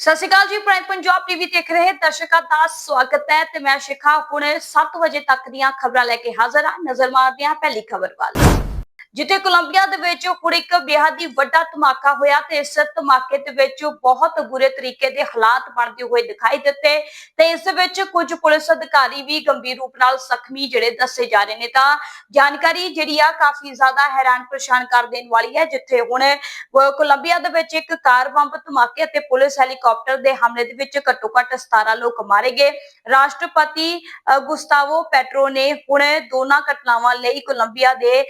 ਸਤਿ ਸ਼੍ਰੀ ਅਕਾਲ ਜੀ prime Punjab TV ਦੇਖ ਰਹੇ ਦਰਸ਼ਕਾਂ ਦਾ ਸਵਾਗਤ ਹੈ ਤੇ ਮੈਂ ਸ਼ਿਖਾ, ਹੁਣ 7 ਵਜੇ ਤੱਕ ਦੀਆਂ ਖਬਰਾਂ ਲੈ ਕੇ ਹਾਜ਼ਰ ਹਾਂ। ਨਜ਼ਰ ਮਾਰਦੇ ਹਾਂ ਪਹਿਲੀ ਖਬਰ ਵੱਲ। ਜਿੱਥੇ ਕੋਲੰਬੀਆ ਦੇ ਵਿੱਚ ਹੁਣ ਇੱਕ ਬੇਹੱਦ ਹੀ ਵੱਡਾ ਧਮਾਕਾ ਹੋਇਆ ਤੇ ਇਸ ਧਮਾਕੇ ਦੇ ਵਿੱਚ ਬਹੁਤ ਬੁਰੇ ਤਰੀਕੇ ਦੇ ਹਾਲਾਤ ਬਣਦੇ ਹੋਏ ਦਿਖਾਈ ਦਿੱਤੇ ਤੇ ਇਸ ਵਿੱਚ ਕੁਝ ਪੁਲਿਸ ਅਧਿਕਾਰੀ ਵੀ ਗੰਭੀਰ ਰੂਪ ਨਾਲ ਜ਼ਖਮੀ ਜਿਹੜੇ ਦੱਸੇ ਜਾ ਰਹੇ ਨੇ ਤਾਂ ਜਾਣਕਾਰੀ ਜਿਹੜੀ ਆ ਕਾਫੀ ਜ਼ਿਆਦਾ ਹੈਰਾਨ ਪਰੇਸ਼ਾਨ ਕਰ ਦੇਣ ਵਾਲੀ ਹੈ, ਜਿੱਥੇ ਹੁਣ ਕੋਲੰਬੀਆ ਦੇ ਵਿੱਚ ਇੱਕ ਕਾਰ ਬੰਬ, ਧਮਾਕੇ ਅਤੇ ਪੁਲਿਸ ਹੈਲੀਕਾਪਟਰ ਦੇ ਹਮਲੇ ਦੇ ਵਿੱਚ ਘੱਟੋ ਘੱਟ 17 ਲੋਕ ਮਾਰੇ ਗਏ। ਰਾਸ਼ਟਰਪਤੀ ਗੁਸਤਾਵੋ ਪੈਟਰੋ ਨੇ ਹੁਣ ਦੋਨਾਂ ਘਟਨਾਵਾਂ ਲਈ ਕੋਲੰਬੀਆ ਦੇ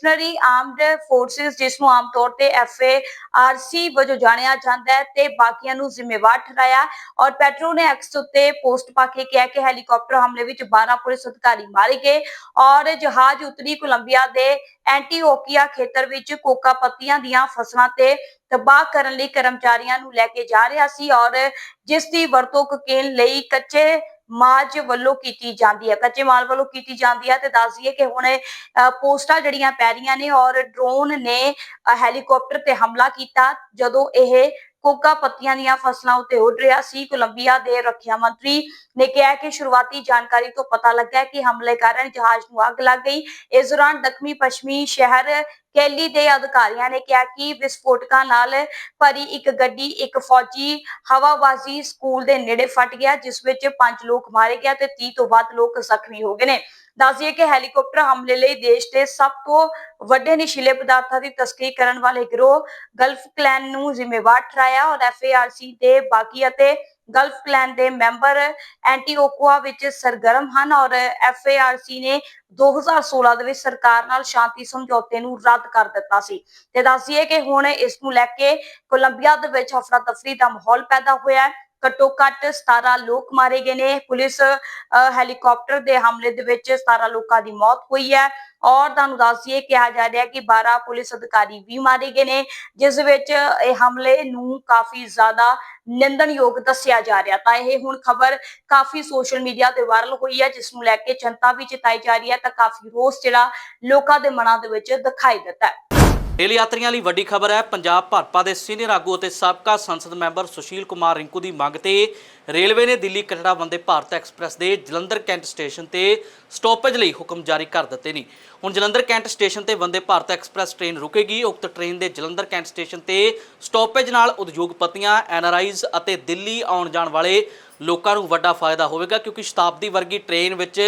ਰੈਵੋਲੂਸ਼ਨਰੀ ਆਰਮਡ ਫੋਰਸਿਸ ਜਿਸ ਨੂੰ ਆਮ ਤੌਰ ਤੇ ਐਫਏਆਰਸੀ ਵਜੋਂ ਜਾਣਿਆ ਜਾਂਦਾ ਹੈ ਤੇ ਬਾਕੀਆਂ ਨੂੰ ਜ਼ਿੰਮੇਵਾਰ ਠਹਿਰਾਇਆ ਔਰ ਪੈਟਰੋ ਨੇ ਐਕਸ ਉੱਤੇ ਪੋਸਟ ਪਾ ਕੇ ਕਿਹਾ ਕਿ ਹੈਲੀਕਾਪਟਰ ਹਮਲੇ ਵਿੱਚ 12 ਪੁਲਿਸ ਅਧਿਕਾਰੀ ਮਾਰੇ ਗਏ ਔਰ ਜਹਾਜ਼ ਉਤਰੀ ਕੋਲੰਬੀਆ ਦੇ ਐਂਟੀਓਕੀਆ ਖੇਤਰ ਵਿੱਚ ਕੋਕਾ ਪੱਤੀਆਂ ਦੀਆਂ ਫਸਲਾਂ ਤੇ ਤਬਾਹ ਕਰਨ ਲਈ ਕਰਮਚਾਰੀਆਂ ਨੂੰ ਲੈ ਕੇ ਜਾ ਰਿਹਾ ਸੀ ਔਰ ਜਿਸ ਦੀ ਵਰਤੋਂ ਕੋਕੇਨ ਲਈ ਕੱਚੇ ਮਾਜ ਵੱਲੋਂ ਕੀਤੀ ਜਾਂਦੀ ਹੈ। ਕੱਚੇ ਮਾਲ ਵੱਲੋਂ ਕੀਤੀ ਜਾਂਦੀ ਹੈ ਤੇ ਦੱਸ ਦਈਏ ਕਿ ਹੁਣ ਪੋਸਟਾਂ ਜਿਹੜੀਆਂ ਪੈ ਰਹੀਆਂ ਨੇ ਔਰ ਡਰੋਨ ਨੇ ਹੈਲੀਕਾਪਟਰ ਤੇ ਹਮਲਾ ਕੀਤਾ। ਜਦੋਂ ਇਹ ਕੋਕਾ ਪੱਤੀਆਂ ਦੀਆਂ ਫਸਲਾਂ ਉੱਤੇ ਉੱਡ ਰਿਹਾ ਸੀ। ਕੋਲੰਬੀਆ ਦੇ ਰੱਖਿਆ ਮੰਤਰੀ ਨੇ ਕਿਹਾ ਕਿ ਸ਼ੁਰੂਆਤੀ ਜਾਣਕਾਰੀ ਤੋਂ ਪਤਾ ਲੱਗਾ ਕਿ ਹਮਲੇ ਕਾਰਨ ਜਹਾਜ਼ ਨੂੰ ਅੱਗ ਲੱਗ ਗਈ। ਇਸ ਦੌਰਾਨ ਦੱਖਣੀ ਪੱਛਮੀ ਸ਼ਹਿਰ ਕੈਲੀ ਦੇ ਅਧਿਕਾਰੀਆਂ ਨੇ ਕਿਹਾ ਕਿ ਵਿਸਫੋਟਕਾਂ ਨਾਲ ਭਰੀ ਇੱਕ ਗੱਡੀ, ਇੱਕ ਫੌਜੀ ਹਵਾਬਾਜ਼ੀ ਸਕੂਲ ਦੇ ਨੇੜੇ ਫਟ ਗਿਆ, ਜਿਸ ਵਿੱਚ 5 ਲੋਕ ਮਾਰੇ ਗਿਆ ਤੇ 30 ਤੋਂ ਵੱਧ ਲੋਕ ਜ਼ਖਮੀ ਹੋ ਗਏ ਨੇ। ਦੱਸਿਏ ਕਿ ਹੈਲੀਕਾਪਟਰ ਹਮਲੇ ਲਈ ਦੇਸ਼ ਦੇ ਸਭ ਤੋਂ ਵੱਡੇ ਨਸ਼ੀਲੇ ਪਦਾਰਥਾਂ ਦੀ ਤਸਕਰੀ ਕਰਨ ਵਾਲੇ ਗਿਰੋਹ ਗਲਫ ਕਲੈਨ ਨੂੰ ਜ਼ਿੰਮੇਵਾਰ ਠਹਿਰਾਇਆ ਔਰ ਐਫਏਆਰਸੀ ਦੇ ਬਾਕੀ ਅਤੇ ਗਲਫ ਕਲੈਨ ਦੇ ਮੈਂਬਰ ਐਂਟੀਓਕੁਆ ਵਿੱਚ ਸਰਗਰਮ ਹਨ ਔਰ ਐਫਏਆਰਸੀ ਨੇ 2016 ਦੇ ਵਿੱਚ ਸਰਕਾਰ ਨਾਲ ਸ਼ਾਂਤੀ ਸਮਝੌਤੇ ਨੂੰ ਰੱਦ ਕਰ ਦਿੱਤਾ ਸੀ। ਤੇ ਦੱਸਿਏ ਕਿ ਹੁਣ ਇਸ ਨੂੰ ਲੈ ਕੇ ਕੋਲੰਬੀਆ ਦੇ ਵਿੱਚ ਹਫੜਾ ਤਫਰੀ ਦਾ ਮਾਹੌਲ ਪੈਦਾ ਹੋਇਆ ਹੈ। ਘੱਟੋ ਘੱਟ 17 ਲੋਕ ਮਾਰੇ ਗਏ ਨੇ। ਪੁਲਿਸ ਹੈਲੀਕਾਪਟਰ ਦੇ ਹਮਲੇ ਦੇ ਵਿੱਚ 17 ਲੋਕਾਂ ਦੀ ਮੌਤ ਹੋਈ ਹੈ। ਔਰ ਤੁਹਾਨੂੰ ਦੱਸ ਦਈਏ, ਕਿਹਾ ਜਾ ਰਿਹਾ ਕਿ 12 ਪੁਲਿਸ ਅਧਿਕਾਰੀ ਵੀ ਮਾਰੇ ਗਏ ਨੇ, ਜਿਸ ਵਿੱਚ ਇਹ ਹਮਲੇ ਨੂੰ ਕਾਫੀ ਜ਼ਿਆਦਾ ਨਿੰਦਣਯੋਗ ਦੱਸਿਆ ਜਾ ਰਿਹਾ। ਤਾਂ ਇਹ ਹੁਣ ਖਬਰ ਕਾਫੀ ਸੋਸ਼ਲ ਮੀਡੀਆ ਤੇ ਵਾਇਰਲ ਹੋਈ ਹੈ, ਜਿਸ ਨੂੰ ਲੈ ਕੇ ਚਿੰਤਾ ਵੀ ਜਤਾਈ ਜਾ ਰਹੀ ਹੈ। ਤਾਂ ਕਾਫੀ ਰੋਸ ਜਿਹੜਾ ਲੋਕਾਂ ਦੇ ਮਨਾਂ ਦੇ ਵਿੱਚ ਦਿਖਾਈ ਦਿੱਤਾ ਹੈ। ਰੇਲ ਯਾਤਰੀਆਂ ਲਈ ਵੱਡੀ ਖਬਰ ਹੈ। ਪੰਜਾਬ ਭਾਜਪਾ ਦੇ ਸੀਨੀਅਰ ਆਗੂ ਅਤੇ ਸਾਬਕਾ ਸੰਸਦ ਮੈਂਬਰ ਸੁਸ਼ੀਲ ਕੁਮਾਰ ਰਿੰਕੂ ਦੀ ਮੰਗ ਤੇ ਰੇਲਵੇ ਨੇ ਦਿੱਲੀ ਕਟੜਾ ਵੰਦੇ ਭਾਰਤ ਐਕਸਪ੍ਰੈਸ ਦੇ ਜਲੰਧਰ ਕੈਂਟ ਸਟੇਸ਼ਨ ਤੇ ਸਟਾਪੇਜ ਲਈ ਹੁਕਮ ਜਾਰੀ ਕਰ ਦਿੱਤੇ ਨੇ। ਹੁਣ ਜਲੰਧਰ ਕੈਂਟ ਸਟੇਸ਼ਨ ਤੇ ਵੰਦੇ ਭਾਰਤ ਐਕਸਪ੍ਰੈਸ ਟ੍ਰੇਨ ਰੁਕੇਗੀ। ਉਕਤ ਟ੍ਰੇਨ ਦੇ ਜਲੰਧਰ ਕੈਂਟ ਸਟੇਸ਼ਨ ਤੇ ਸਟਾਪੇਜ ਨਾਲ ਉਦਯੋਗਪਤੀਆਂ ਐਨਆਰਆਈਜ਼ ਅਤੇ ਦਿੱਲੀ ਆਉਣ ਜਾਣ ਵਾਲੇ ਲੋਕਾਂ ਨੂੰ ਵੱਡਾ ਫਾਇਦਾ ਹੋਵੇਗਾ, ਕਿਉਂਕਿ ਸ਼ਤਾਬਦੀ ਵਰਗੀ ਟ੍ਰੇਨ ਵਿੱਚ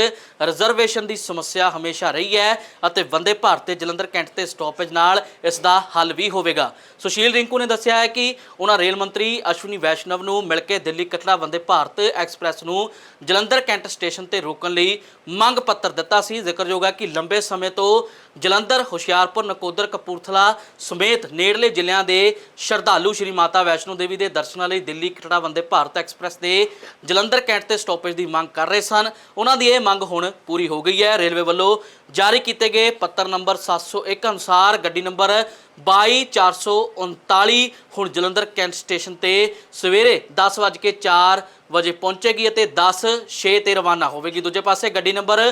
ਰਿਜ਼ਰਵੇਸ਼ਨ ਦੀ ਸਮੱਸਿਆ ਹਮੇਸ਼ਾ ਰਹੀ ਹੈ ਅਤੇ ਵੰਦੇ ਭਾਰਤ ਤੇ ਜਲੰਧਰ ਕੈਂਟ ਤੇ ਸਟਾਪੇਜ ਨਾਲ ਇਸ ਦਾ ਹੱਲ ਵੀ ਹੋਵੇਗਾ। ਸੁਸ਼ੀਲ ਰਿੰਕੂ ਨੇ ਦੱਸਿਆ ਹੈ ਕਿ ਉਹਨਾਂ ਰੇਲ ਮੰਤਰੀ ਅਸ਼ਵਨੀ ਵੈਸ਼ਨਵ ਨੂੰ ਮਿਲ ਕੇ ਦਿੱਲੀ ਕਟੜਾ ਵੰਦੇ ਭਾਰਤ ਐਕਸਪ੍ਰੈਸ ਨੂੰ ਜਲੰਧਰ ਕੈਂਟ ਸਟੇਸ਼ਨ ਤੇ ਰੋਕਣ ਲਈ ਮੰਗ ਪੱਤਰ ਦਿੱਤਾ ਸੀ। ਜ਼ਿਕਰਯੋਗ ਹੈ ਕਿ ਲੰਬੇ ਸਮੇਂ ਤੋਂ ਜਲੰਧਰ, ਹੁਸ਼ਿਆਰਪੁਰ, ਨਕੋਦਰ, ਕਪੂਰਥਲਾ ਸਮੇਤ ਨੇੜਲੇ ਜ਼ਿਲ੍ਹਿਆਂ ਦੇ ਸ਼ਰਧਾਲੂ ਸ਼੍ਰੀ ਮਾਤਾ ਵੈਸ਼ਨੋ ਦੇਵੀ ਦੇ ਦਰਸ਼ਨਾਂ ਲਈ ਦਿੱਲੀ ਕਟੜਾ ਵੰਦੇ ਭਾਰਤ ਐਕਸਪ੍ਰੈਸ ਦੇ ਜਲੰਧਰ ਕੈਂਟ ਤੇ ਸਟਾਪੇਜ ਦੀ ਮੰਗ ਕਰ ਰਹੇ ਸਨ। ਉਹਨਾਂ ਦੀ ਇਹ ਮੰਗ ਹੁਣ ਪੂਰੀ ਹੋ ਗਈ ਹੈ। ਰੇਲਵੇ ਵੱਲੋਂ ਜਾਰੀ ਕੀਤੇ ਗਏ ਪੱਤਰ ਨੰਬਰ 701 ਅਨੁਸਾਰ ਗੱਡੀ ਨੰਬਰ 22439 ਹੁਣ ਜਲੰਧਰ ਕੈਂਟ ਸਟੇਸ਼ਨ ਤੇ ਸਵੇਰੇ 10:04 ਵਜੇ ਪਹੁੰਚੇਗੀ ਅਤੇ 10:06 ਤੇ ਰਵਾਨਾ ਹੋਵੇਗੀ। ਦੂਜੇ ਪਾਸੇ ਗੱਡੀ ਨੰਬਰ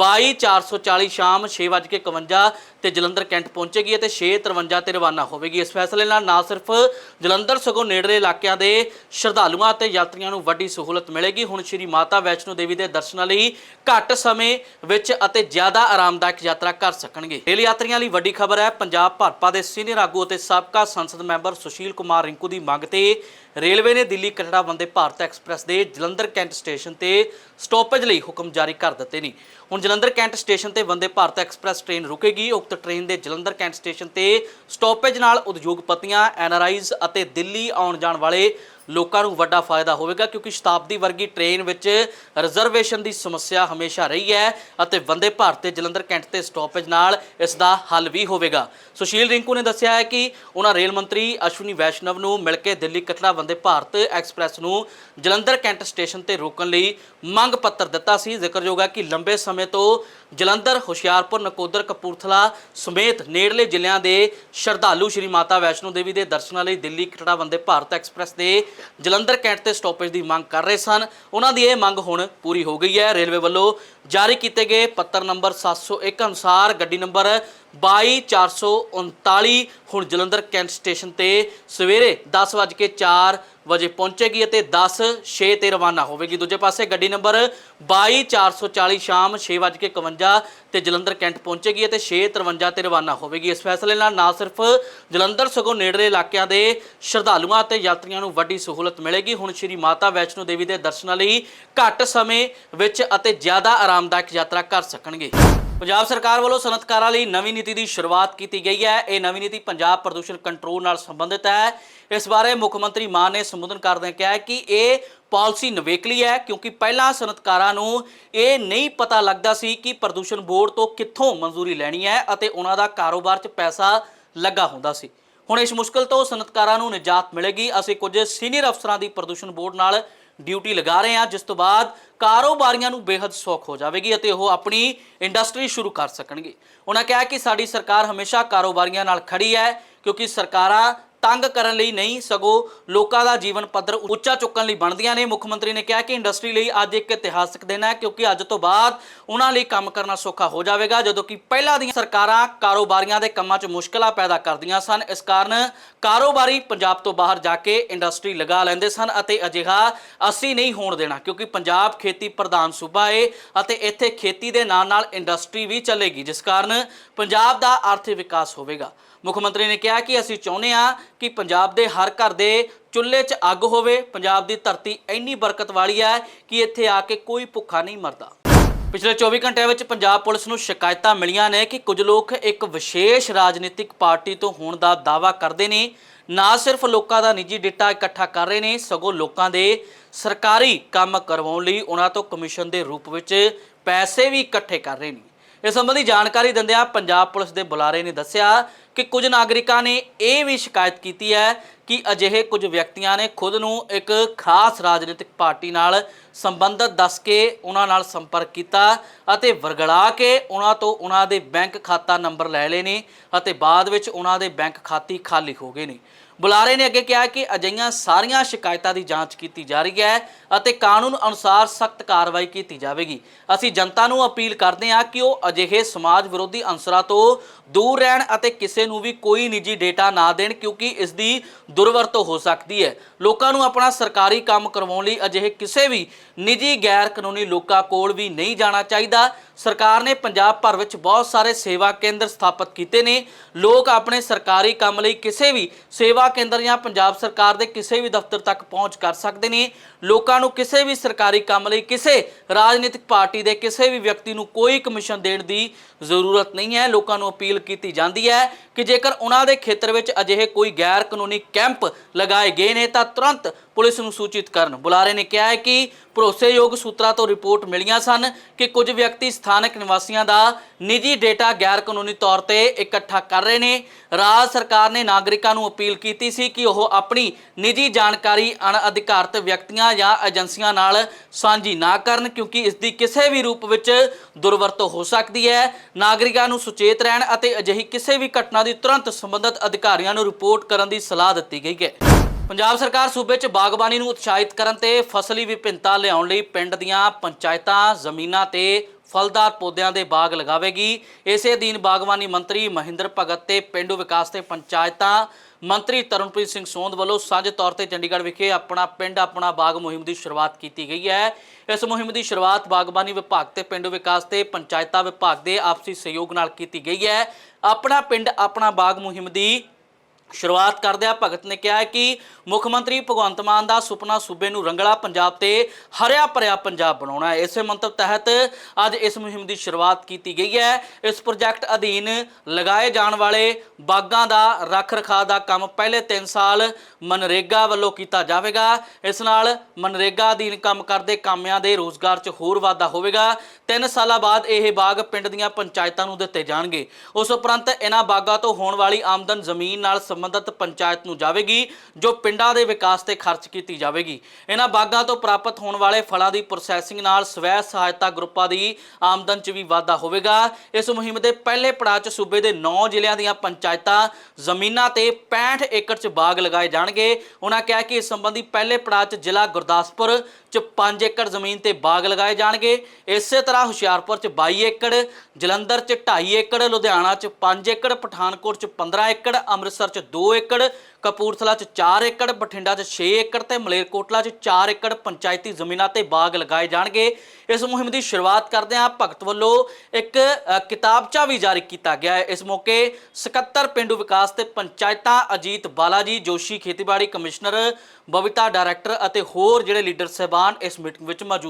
22440 ਸ਼ਾਮ 6:51 ਤੇ ਜਲੰਧਰ ਕੈਂਟ ਪਹੁੰਚੇਗੀ ਅਤੇ 6:53 ਤੇ ਰਵਾਨਾ ਹੋਵੇਗੀ। ਇਸ ਫੈਸਲੇ ਨਾਲ ਨਾ ਸਿਰਫ ਜਲੰਧਰ, ਸਗੋਂ ਨੇੜਲੇ ਇਲਾਕਿਆਂ ਦੇ ਸ਼ਰਧਾਲੂਆਂ ਅਤੇ ਯਾਤਰੀਆਂ ਨੂੰ ਵੱਡੀ ਸਹੂਲਤ ਮਿਲੇਗੀ। ਹੁਣ ਸ਼੍ਰੀ ਮਾਤਾ ਵੈਸ਼ਨੋ ਦੇਵੀ ਦੇ ਦਰਸ਼ਨਾਂ ਲਈ ਘੱਟ ਸਮੇਂ ਵਿੱਚ ਅਤੇ ਜ਼ਿਆਦਾ ਆਰਾਮਦਾਇਕ ਯਾਤਰਾ ਕਰ ਸਕਣਗੇ। ਰੇਲ ਯਾਤਰੀਆਂ ਲਈ ਵੱਡੀ ਖਬਰ ਹੈ, ਪੰਜਾਬ ਭਾਜਪਾ ਦੇ ਸੀਨੀਅਰ ਆਗੂ ਅਤੇ ਸਾਬਕਾ ਸੰਸਦ ਮੈਂਬਰ ਸੁਸ਼ੀਲ ਕੁਮਾਰ ਰਿੰਕੂ ਦੀ ਮੰਗ ਤੇ ਰੇਲਵੇ ਨੇ ਦਿੱਲੀ ਕਟੜਾ ਵੰਦੇ ਭਾਰਤ ਐਕਸਪ੍ਰੈਸ ਦੇ ਜਲੰਧਰ ਕੈਂਟ ਸਟੇਸ਼ਨ ਤੇ ਸਟਾਪੇਜ ਲਈ ਹੁਕਮ ਜਾਰੀ ਕਰ ਦਿੱਤੇ ਨੇ। ਹੁਣ ਜਲੰਧਰ ਕੈਂਟ ਸਟੇਸ਼ਨ ਤੇ ਵੰਦੇ ਭਾਰਤ ਐਕਸਪ੍ਰੈਸ ਟ੍ਰੇਨ ਰੁਕੇਗੀ। ਉਕਤ ਟ੍ਰੇਨ ਦੇ ਜਲੰਧਰ ਕੈਂਟ ਸਟੇਸ਼ਨ ਤੇ ਸਟਾਪੇਜ ਨਾਲ ਉਦਯੋਗਪਤੀਆਂ ਐਨਆਰਆਈਜ਼ ਅਤੇ ਦਿੱਲੀ ਆਉਣ ਜਾਣ ਵਾਲੇ ਲੋਕਾਂ ਨੂੰ ਵੱਡਾ ਫਾਇਦਾ ਹੋਵੇਗਾ, ਕਿਉਂਕਿ ਸ਼ਤਾਬਦੀ ਵਰਗੀ ਟ੍ਰੇਨ ਵਿੱਚ ਰਿਜ਼ਰਵੇਸ਼ਨ ਦੀ ਸਮੱਸਿਆ ਹਮੇਸ਼ਾ ਰਹੀ ਹੈ ਅਤੇ ਵੰਦੇ ਭਾਰਤ ਤੇ ਜਲੰਧਰ ਕੈਂਟ ਤੇ ਸਟਾਪੇਜ ਨਾਲ ਇਸ ਦਾ ਹੱਲ ਵੀ ਹੋਵੇਗਾ। ਸੁਸ਼ੀਲ ਰਿੰਕੂ ਨੇ ਦੱਸਿਆ ਹੈ ਕਿ ਉਹਨਾਂ ਰੇਲ ਮੰਤਰੀ ਅਸ਼ਵਨੀ ਵੈਸ਼ਨਵ ਨੂੰ ਮਿਲ ਕੇ ਦਿੱਲੀ ਕਟੜਾ ਵੰਦੇ ਭਾਰਤ ਐਕਸਪ੍ਰੈਸ ਨੂੰ ਜਲੰਧਰ ਕੈਂਟ ਸਟੇਸ਼ਨ ਤੇ ਰੋਕਣ ਲਈ ਮੰਗ ਪੱਤਰ ਦਿੱਤਾ ਸੀ। ਜ਼ਿਕਰਯੋਗ ਹੈ ਕਿ ਲੰਬੇ ਸਮੇਂ ਤੋਂ ਜਲੰਧਰ, ਹੁਸ਼ਿਆਰਪੁਰ, ਨਕੋਦਰ, ਕਪੂਰਥਲਾ ਸਮੇਤ ਨੇੜਲੇ ਜ਼ਿਲ੍ਹਿਆਂ ਦੇ ਸ਼ਰਧਾਲੂ ਸ਼੍ਰੀ ਮਾਤਾ ਵੈਸ਼ਨੋ ਦੇਵੀ ਦੇ ਦਰਸ਼ਨਾਂ ਲਈ ਦਿੱਲੀ ਕਟੜਾ ਵੰਦੇ ਭਾਰਤ ਐਕਸਪ੍ਰੈਸ ਦੇ ਜਲੰਧਰ ਕੈਂਟ ਤੇ ਸਟਾਪੇਜ ਦੀ ਮੰਗ ਕਰ ਰਹੇ ਸਨ। ਉਹਨਾਂ ਦੀ ਇਹ ਮੰਗ ਹੁਣ ਪੂਰੀ ਹੋ ਗਈ ਹੈ। ਰੇਲਵੇ ਵੱਲੋਂ ਜਾਰੀ ਕੀਤੇ ਗਏ ਪੱਤਰ ਨੰਬਰ 701 ਅਨੁਸਾਰ ਗੱਡੀ ਨੰਬਰ 22439 ਹੁਣ ਜਲੰਧਰ ਕੈਂਟ ਸਟੇਸ਼ਨ ਤੇ ਸਵੇਰੇ 10:04 ਵਜੇ ਪਹੁੰਚੇਗੀ ਅਤੇ 10:06 ਤੇ ਰਵਾਨਾ ਹੋਵੇਗੀ। ਦੂਜੇ ਪਾਸੇ ਗੱਡੀ ਨੰਬਰ 22440 ਸ਼ਾਮ 6:51 ਤੇ ਜਲੰਧਰ ਕੈਂਟ ਪਹੁੰਚੇਗੀ ਅਤੇ 6:53 ਤੇ ਰਵਾਨਾ ਹੋਵੇਗੀ। ਇਸ ਫੈਸਲੇ ਨਾਲ ਨਾ ਸਿਰਫ ਜਲੰਧਰ ਸਗੋਂ ਨੇੜਲੇ ਇਲਾਕਿਆਂ ਦੇ ਸ਼ਰਧਾਲੂਆਂ ਅਤੇ ਯਾਤਰੀਆਂ ਨੂੰ ਵੱਡੀ ਸਹੂਲਤ ਮਿਲੇਗੀ। ਹੁਣ ਸ਼੍ਰੀ ਮਾਤਾ ਵੈਸ਼ਨੋ ਦੇਵੀ ਦੇ ਦਰਸ਼ਨਾਂ ਲਈ ਘੱਟ ਸਮੇਂ ਵਿੱਚ ਅਤੇ ਜ਼ਿਆਦਾ ਆਰਾਮਦਾਇਕ ਯਾਤਰਾ ਕਰ ਸਕਣਗੇ। ਪੰਜਾਬ ਸਰਕਾਰ ਵੱਲੋਂ ਸਨਅਤਕਾਰਾਂ ਲਈ ਨਵੀਂ ਨੀਤੀ ਦੀ ਸ਼ੁਰੂਆਤ ਕੀਤੀ ਗਈ ਹੈ। ਇਹ ਨਵੀਂ ਨੀਤੀ ਪੰਜਾਬ ਪ੍ਰਦੂਸ਼ਣ ਕੰਟਰੋਲ ਨਾਲ ਸੰਬੰਧਿਤ ਹੈ। ਇਸ ਬਾਰੇ ਮੁੱਖ ਮੰਤਰੀ ਮਾਨ ਨੇ ਸੰਬੋਧਨ ਕਰਦਿਆਂ ਕਿਹਾ ਕਿ ਇਹ ਪਾਲਿਸੀ ਨਵੇਕਲੀ ਹੈ, ਕਿਉਂਕਿ ਪਹਿਲਾਂ ਸਨਅਤਕਾਰਾਂ ਨੂੰ ਇਹ ਨਹੀਂ ਪਤਾ ਲੱਗਦਾ ਸੀ ਕਿ ਪ੍ਰਦੂਸ਼ਣ ਬੋਰਡ ਤੋਂ ਕਿੱਥੋਂ ਮਨਜ਼ੂਰੀ ਲੈਣੀ ਹੈ ਅਤੇ ਉਹਨਾਂ ਦਾ ਕਾਰੋਬਾਰ 'ਚ ਪੈਸਾ ਲੱਗਾ ਹੁੰਦਾ ਸੀ। ਹੁਣ ਇਸ ਮੁਸ਼ਕਲ ਤੋਂ ਸਨਅਤਕਾਰਾਂ ਨੂੰ ਨਿਜਾਤ ਮਿਲੇਗੀ। ਅਸੀਂ ਕੁਝ ਸੀਨੀਅਰ ਅਫਸਰਾਂ ਦੀ ਪ੍ਰਦੂਸ਼ਣ ਬੋਰਡ ਨਾਲ ਡਿਊਟੀ ਲਗਾ ਰਹੇ ਹਾਂ, ਜਿਸ ਤੋਂ ਬਾਅਦ ਕਾਰੋਬਾਰੀਆਂ ਨੂੰ ਬੇहद ਸੌਖ ਹੋ ਜਾਵੇਗੀ ਅਤੇ ਉਹ ਆਪਣੀ ਇੰਡਸਟਰੀ ਸ਼ੁਰੂ ਕਰ ਸਕਣਗੇ। ਉਹਨਾਂ ਕਿਹਾ ਕਿ ਸਾਡੀ ਸਰਕਾਰ ਹਮੇਸ਼ਾ ਕਾਰੋਬਾਰੀਆਂ ਨਾਲ ਖੜੀ ਹੈ, ਕਿਉਂਕਿ ਸਰਕਾਰਾਂ ਤੰਗ ਕਰਨ ਲਈ ਨਹੀਂ, ਸਗੋਂ ਲੋਕਾਂ ਦਾ ਜੀਵਨ ਪੱਧਰ ਉੱਚਾ ਚੁੱਕਣ ਲਈ ਬਣਦੀਆਂ ਨੇ। ਮੁੱਖ ਮੰਤਰੀ ਨੇ ਕਿਹਾ ਕਿ ਇੰਡਸਟਰੀ ਲਈ ਅੱਜ ਇੱਕ ਇਤਿਹਾਸਕ ਦਿਨ ਹੈ, ਕਿਉਂਕਿ ਅੱਜ ਤੋਂ ਬਾਅਦ ਉਹਨਾਂ ਲਈ ਕੰਮ ਕਰਨਾ ਸੌਖਾ ਹੋ ਜਾਵੇਗਾ, ਜਦੋਂ ਕਿ ਪਹਿਲਾਂ ਦੀਆਂ ਸਰਕਾਰਾਂ ਕਾਰੋਬਾਰੀਆਂ ਦੇ ਕੰਮਾਂ 'ਚ ਮੁਸ਼ਕਲਾਂ ਪੈਦਾ ਕਰਦੀਆਂ ਸਨ। ਇਸ ਕਾਰਨ ਕਾਰੋਬਾਰੀ ਪੰਜਾਬ ਤੋਂ ਬਾਹਰ ਜਾ ਕੇ ਇੰਡਸਟਰੀ ਲਗਾ ਲੈਂਦੇ ਸਨ ਅਤੇ ਅਜਿਹਾ ਅਸੀਂ ਨਹੀਂ ਹੋਣ ਦੇਣਾ, ਕਿਉਂਕਿ ਪੰਜਾਬ ਖੇਤੀ ਪ੍ਰਧਾਨ ਸੂਬਾ ਏ ਅਤੇ ਇੱਥੇ ਖੇਤੀ ਦੇ ਨਾਲ ਨਾਲ ਇੰਡਸਟਰੀ ਵੀ ਚੱਲੇਗੀ, ਜਿਸ ਕਾਰਨ ਪੰਜਾਬ ਦਾ ਆਰਥਿਕ ਵਿਕਾਸ ਹੋਵੇਗਾ। ਮੁੱਖ ਮੰਤਰੀ ਨੇ ਕਿਹਾ ਕਿ ਅਸੀਂ ਚਾਹੁੰਦੇ ਹਾਂ ਕਿ ਪੰਜਾਬ ਦੇ ਹਰ ਘਰ ਦੇ ਚੁੱਲ੍ਹੇ 'ਚ ਅੱਗ ਹੋਵੇ। ਪੰਜਾਬ ਦੀ ਧਰਤੀ ਇੰਨੀ ਬਰਕਤ ਵਾਲੀ ਹੈ ਕਿ ਇੱਥੇ ਆ ਕੇ ਕੋਈ ਭੁੱਖਾ ਨਹੀਂ ਮਰਦਾ। ਪਿਛਲੇ 24 ਘੰਟਿਆਂ ਵਿੱਚ ਪੰਜਾਬ ਪੁਲਿਸ ਨੂੰ ਸ਼ਿਕਾਇਤਾਂ ਮਿਲੀਆਂ ਨੇ ਕਿ ਕੁਝ ਲੋਕ ਇੱਕ ਵਿਸ਼ੇਸ਼ ਰਾਜਨੀਤਿਕ ਪਾਰਟੀ ਤੋਂ ਹੋਣ ਦਾ ਦਾਅਵਾ ਕਰਦੇ ਨੇ। ਨਾ ਸਿਰਫ ਲੋਕਾਂ ਦਾ ਨਿੱਜੀ ਡਾਟਾ ਇਕੱਠਾ ਕਰ ਰਹੇ ਨੇ, ਸਗੋਂ ਲੋਕਾਂ ਦੇ ਸਰਕਾਰੀ ਕੰਮ ਕਰਵਾਉਣ ਲਈ ਉਹਨਾਂ ਤੋਂ ਕਮਿਸ਼ਨ ਦੇ ਰੂਪ ਵਿੱਚ ਪੈਸੇ ਵੀ ਇਕੱਠੇ ਕਰ ਰਹੇ ਨੇ। ਇਸ ਸੰਬੰਧੀ ਜਾਣਕਾਰੀ ਦਿੰਦਿਆਂ ਪੰਜਾਬ ਪੁਲਿਸ ਦੇ ਬੁਲਾਰੇ ਨੇ ਦੱਸਿਆ ਕਿ ਕੁਝ ਨਾਗਰਿਕਾਂ ਨੇ ਇਹ ਵੀ ਸ਼ਿਕਾਇਤ ਕੀਤੀ ਹੈ ਕਿ ਅਜਿਹੇ ਕੁਝ ਵਿਅਕਤੀਆਂ ਨੇ ਖੁਦ ਨੂੰ ਇੱਕ ਖਾਸ ਰਾਜਨੀਤਿਕ ਪਾਰਟੀ ਨਾਲ ਸੰਬੰਧਤ ਦੱਸ ਕੇ ਉਹਨਾਂ ਨਾਲ ਸੰਪਰਕ ਕੀਤਾ ਅਤੇ ਵਰਗੜਾ ਕੇ ਉਹਨਾਂ ਤੋਂ ਉਹਨਾਂ ਦੇ ਬੈਂਕ ਖਾਤਾ ਨੰਬਰ ਲੈ ਲਏ ਨੇ ਅਤੇ ਬਾਅਦ ਵਿੱਚ ਉਹਨਾਂ ਦੇ ਬੈਂਕ ਖਾਤੇ ਖਾਲੀ ਹੋ ਗਏ ਨੇ। ਬੁਲਾਰੇ ਨੇ ਅੱਗੇ ਕਿਹਾ ਕਿ ਅਜਿਹੀਆਂ ਸਾਰੀਆਂ ਸ਼ਿਕਾਇਤਾਂ ਦੀ ਜਾਂਚ ਕੀਤੀ ਜਾ ਰਹੀ ਹੈ ਅਤੇ ਕਾਨੂੰਨ ਅਨੁਸਾਰ ਸਖਤ ਕਾਰਵਾਈ ਕੀਤੀ ਜਾਵੇਗੀ। ਅਸੀਂ ਜਨਤਾ ਨੂੰ ਅਪੀਲ ਕਰਦੇ ਹਾਂ ਕਿ ਉਹ ਅਜਿਹੇ ਸਮਾਜ ਵਿਰੋਧੀ ਅੰਸਰਾਂ ਤੋਂ ਦੂਰ ਰਹਿਣ ਅਤੇ ਕਿਸੇ ਨੂੰ ਵੀ ਕੋਈ ਨਿੱਜੀ ਡੇਟਾ ਨਾ ਦੇਣ ਕਿਉਂਕਿ ਇਸ ਦੀ ਦੁਰਵਰਤੋਂ ਹੋ ਸਕਦੀ ਹੈ। ਲੋਕਾਂ ਨੂੰ ਆਪਣਾ ਸਰਕਾਰੀ ਕੰਮ ਕਰਵਾਉਣ ਲਈ ਅਜਿਹੇ ਕਿਸੇ ਵੀ ਨਿੱਜੀ ਗੈਰ ਕਾਨੂੰਨੀ ਲੋਕਾਂ ਕੋਲ ਵੀ ਨਹੀਂ ਜਾਣਾ ਚਾਹੀਦਾ। ਸਰਕਾਰ ਨੇ ਪੰਜਾਬ ਭਰ ਵਿੱਚ ਬਹੁਤ ਸਾਰੇ ਸੇਵਾ ਕੇਂਦਰ ਸਥਾਪਿਤ ਕੀਤੇ ਨੇ। ਲੋਕ ਆਪਣੇ ਸਰਕਾਰੀ ਕੰਮ ਲਈ ਕਿਸੇ ਵੀ ਸੇਵਾ ਕੇਂਦਰ ਜਾਂ ਪੰਜਾਬ ਸਰਕਾਰ ਦੇ ਕਿਸੇ ਵੀ ਦਫ਼ਤਰ ਤੱਕ ਪਹੁੰਚ ਕਰ ਸਕਦੇ ਨੇ। ਲੋਕਾਂ ਨੂੰ ਕਿਸੇ ਵੀ ਸਰਕਾਰੀ ਕੰਮ ਲਈ, ਕਿਸੇ ਰਾਜਨੀਤਿਕ ਪਾਰਟੀ ਦੇ ਕਿਸੇ ਵੀ ਵਿਅਕਤੀ ਨੂੰ ਕੋਈ ਕਮਿਸ਼ਨ ਦੇਣ ਦੀ ਜ਼ਰੂਰਤ ਨਹੀਂ ਹੈ। ਲੋਕਾਂ ਨੂੰ ਅਪੀਲ ਕੀਤੀ ਜਾਂਦੀ ਹੈ ਕਿ ਜੇਕਰ ਉਹਨਾਂ ਦੇ ਖੇਤਰ ਵਿੱਚ ਅਜਿਹੇ ਕੋਈ ਗੈਰ ਕਾਨੂੰਨੀ ਕੈਂਪ ਲਗਾਏ ਗਏ ਨੇ, ਤਾਂ ਤੁਰੰਤ ਪੁਲਿਸ ਨੂੰ ਸੂਚਿਤ ਕਰਨ। ਬੁਲਾਰੇ ਨੇ ਕਿਹਾ ਹੈ ਕਿ ਭਰੋਸੇਯੋਗ ਸੂਤਰਾਂ ਤੋਂ ਰਿਪੋਰਟ ਮਿਲੀਆਂ ਸਨ ਕਿ ਕੁਝ ਵਿਅਕਤੀ ਸਥਾਨਕ ਨਿਵਾਸੀਆਂ ਦਾ ਨਿੱਜੀ ਡੇਟਾ ਗੈਰ ਕਾਨੂੰਨੀ ਤੌਰ ਤੇ ਇਕੱਠਾ ਕਰ ਰਹੇ ਨੇ। ਰਾਜ ਸਰਕਾਰ ਨੇ ਨਾਗਰਿਕਾਂ ਨੂੰ ਅਪੀਲ ਕੀਤੀ ਸੀ ਕਿ ਉਹ ਆਪਣੀ ਨਿੱਜੀ ਜਾਣਕਾਰੀ, ਅਣਅਧਿਕਾਰਤ ਵਿਅਕਤੀਆਂ ਜਾਂ ਏਜੰਸੀਆਂ ਨਾਲ ਸਾਂਝੀ ਨਾ ਕਰਨ, ਕਿਉਂਕਿ ਇਸ ਦੀ ਕਿਸੇ ਵੀ ਰੂਪ ਵਿੱਚ ਦੁਰਵਰਤੋਂ ਹੋ ਸਕਦੀ ਹੈ। ਨਾਗਰਿਕਾਂ ਨੂੰ ਸੁਚੇਤ ਰਹਿਣ ਅਤੇ ਅਜਿਹੀ ਕਿਸੇ ਵੀ ਘਟਨਾ ਦੀ ਤੁਰੰਤ ਸੰਬੰਧਿਤ ਅਧਿਕਾਰੀਆਂ ਨੂੰ ਰਿਪੋਰਟ ਕਰਨ ਦੀ ਸਲਾਹ ਦਿੱਤੀ ਗਈ ਹੈ। ਪੰਜਾਬ ਸਰਕਾਰ ਸੂਬੇ 'ਚ ਬਾਗਬਾਨੀ ਨੂੰ ਉਤਸ਼ਾਹਿਤ ਕਰਨ ਤੇ ਫਸਲੀ ਵਿਭਿੰਨਤਾ ਲਿਆਉਣ ਲਈ ਪਿੰਡ ਦੀਆਂ ਪੰਚਾਇਤਾਂ, ਜ਼ਮੀਨਾਂ ਤੇ ਫਲਦਾਰ ਪੌਦਿਆਂ ਦੇ ਬਾਗ ਲਗਾਵੇਗੀ। ਇਸੇ ਦਿਨ ਬਾਗਬਾਨੀ ਮੰਤਰੀ ਮਹਿੰਦਰ ਭਗਤ ਤੇ ਪਿੰਡੂ ਵਿਕਾਸ ਤੇ ਪੰਚਾਇਤਾਂ ਮੰਤਰੀ ਤਰਨਪ੍ਰੀਤ ਸਿੰਘ ਸੋਂਦ ਵੱਲੋਂ ਸਾਂਝੇ ਤੌਰ ਤੇ ਚੰਡੀਗੜ੍ਹ ਵਿਖੇ ਆਪਣਾ ਪਿੰਡ, ਆਪਣਾ ਬਾਗ ਮੁਹਿੰਮ ਦੀ ਸ਼ੁਰੂਆਤ ਕੀਤੀ ਗਈ ਹੈ। ਇਸ ਮੁਹਿੰਮ ਦੀ ਸ਼ੁਰੂਆਤ ਬਾਗਬਾਨੀ ਵਿਭਾਗ ਤੇ ਪਿੰਡੂ ਵਿਕਾਸ ਤੇ ਪੰਚਾਇਤਾਂ ਵਿਭਾਗ ਦੇ ਆਪਸੀ ਸਹਿਯੋਗ ਨਾਲ ਕੀਤੀ ਗਈ ਹੈ। ਆਪਣਾ ਪਿੰਡ, ਆਪਣਾ ਬਾਗ ਮੁਹਿੰਮ ਦੀ ਸ਼ੁਰੂਆਤ ਕਰਦਿਆਂ ਭਗਤ ਨੇ ਕਿਹਾ ਕਿ ਮੁੱਖ ਮੰਤਰੀ ਭਗਵੰਤ ਮਾਨ ਦਾ ਸੁਪਨਾ ਸੂਬੇ ਨੂੰ ਰੰਗਲਾ ਪੰਜਾਬ ਤੇ ਹਰਿਆ ਭਰਿਆ ਪੰਜਾਬ ਬਣਾਉਣਾ ਹੈ। ਇਸੇ ਮੰਤਵ ਤਹਿਤ ਅੱਜ ਇਸ ਮੁਹਿੰਮ ਦੀ ਸ਼ੁਰੂਆਤ ਕੀਤੀ ਗਈ ਹੈ। ਇਸ ਪ੍ਰੋਜੈਕਟ ਅਧੀਨ ਲਗਾਏ ਜਾਣ ਵਾਲੇ ਬਾਗਾਂ ਦਾ ਰੱਖ ਰਖਾਅ ਦਾ ਕੰਮ ਪਹਿਲੇ 3 ਸਾਲ ਮਨਰੇਗਾ ਵੱਲੋਂ ਕੀਤਾ ਜਾਵੇਗਾ। ਇਸ ਨਾਲ ਮਨਰੇਗਾ ਅਧੀਨ ਕੰਮ ਕਰਦੇ ਕਾਮਿਆਂ ਦੇ ਰੋਜ਼ਗਾਰ 'ਚ ਹੋਰ ਵਾਧਾ ਹੋਵੇਗਾ। 3 ਸਾਲਾਂ ਬਾਅਦ ਇਹ ਬਾਗ ਪਿੰਡ ਦੀਆਂ ਪੰਚਾਇਤਾਂ ਨੂੰ ਦਿੱਤੇ ਜਾਣਗੇ। ਉਸ ਉਪਰੰਤ ਇਹਨਾਂ ਬਾਗਾਂ ਤੋਂ ਹੋਣ ਵਾਲੀ ਆਮਦਨ ਜ਼ਮੀਨ ਨਾਲ ਸੰਬੰਧਿਤ ਪੰਚਾਇਤ ਨੂੰ ਜਾਵੇਗੀ, ਜੋ ਪਿੰਡਾਂ ਦੇ ਵਿਕਾਸ ਤੇ ਖਰਚ ਕੀਤੀ ਜਾਵੇਗੀ। ਇਹਨਾਂ ਬਾਗਾਂ ਤੋਂ ਪ੍ਰਾਪਤ ਹੋਣ ਵਾਲੇ ਫਲਾਂ ਦੀ ਪ੍ਰੋਸੈਸਿੰਗ ਨਾਲ ਸਵੈ ਸਹਾਇਤਾ ਗਰੁੱਪਾਂ ਦੀ ਆਮਦਨ 'ਚ ਵੀ ਵਾਧਾ ਹੋਵੇਗਾ। ਇਸ ਮੁਹਿੰਮ ਦੇ ਪਹਿਲੇ ਪੜਾਅ 'ਚ ਸੂਬੇ ਦੇ 9 ਜ਼ਿਲ੍ਹਿਆਂ ਦੀਆਂ ਪੰਚਾਇਤਾਂ ਜ਼ਮੀਨਾਂ ਤੇ 65 ਏਕੜ 'ਚ ਬਾਗ ਲਗਾਏ ਜਾਣਗੇ। ਉਹਨਾਂ ਕਿਹਾ ਕਿ ਇਸ ਸੰਬੰਧੀ ਪਹਿਲੇ ਪੜਾਅ 'ਚ ਜ਼ਿਲ੍ਹਾ ਗੁਰਦਾਸਪੁਰ 'ਚ 5 ਏਕੜ ਜ਼ਮੀਨ ਤੇ ਬਾਗ ਲਗਾਏ ਜਾਣਗੇ। ਇਸੇ ਤਰ੍ਹਾਂ ਹੁਸ਼ਿਆਰਪੁਰ 'ਚ 22 ਏਕੜ, ਜਲੰਧਰ 'ਚ 2.5 ਏਕੜ, ਲੁਧਿਆਣਾ 'ਚ 5 ਏਕੜ, ਪਠਾਨਕੋਟ 'ਚ 15 ਏਕੜ, ਅੰਮ੍ਰਿਤਸਰ 'ਚ 2 ਏਕੜ ਕਪੂਰਥਲਾ 'ਚ 4 ਏਕੜ, ਬਠਿੰਡਾ 'ਚ 6 ਏਕੜ ਤੇ ਮਲੇਰਕੋਟਲਾ 'ਚ 4 ਏਕੜ ਪੰਚਾਇਤੀ ਜ਼ਮੀਨਾਂ ਤੇ ਬਾਗ ਲਗਾਏ ਜਾਣਗੇ। ਇਸ ਮੁਹਿੰਮ ਦੀ ਸ਼ੁਰੂਆਤ ਕਰਦਿਆਂ ਭਗਤ ਵੱਲੋਂ। ਇੱਕ ਕਿਤਾਬਚਾ ਵੀ ਜਾਰੀ ਕੀਤਾ ਗਿਆ ਹੈ। ਇਸ ਮੌਕੇ ਸਕੱਤਰ ਪਿੰਡੂ ਵਿਕਾਸ ਤੇ ਪੰਚਾਇਤਾਂ ਅਜੀਤ ਬਾਲਾਜੀ, ਜੋਸ਼ੀ ਖੇਤੀਬਾੜੀ ਕਮਿਸ਼ਨਰ ਬਬਿਤਾ ਡਾਇਰੈਕਟਰ ਅਤੇ ਹੋਰ ਜਿਹੜੇ ਲੀਡਰ ਸਹਿਬਾਨ ਇਸ ਮੀਟਿੰਗ ਵਿੱਚ ਮੌਜੂਦ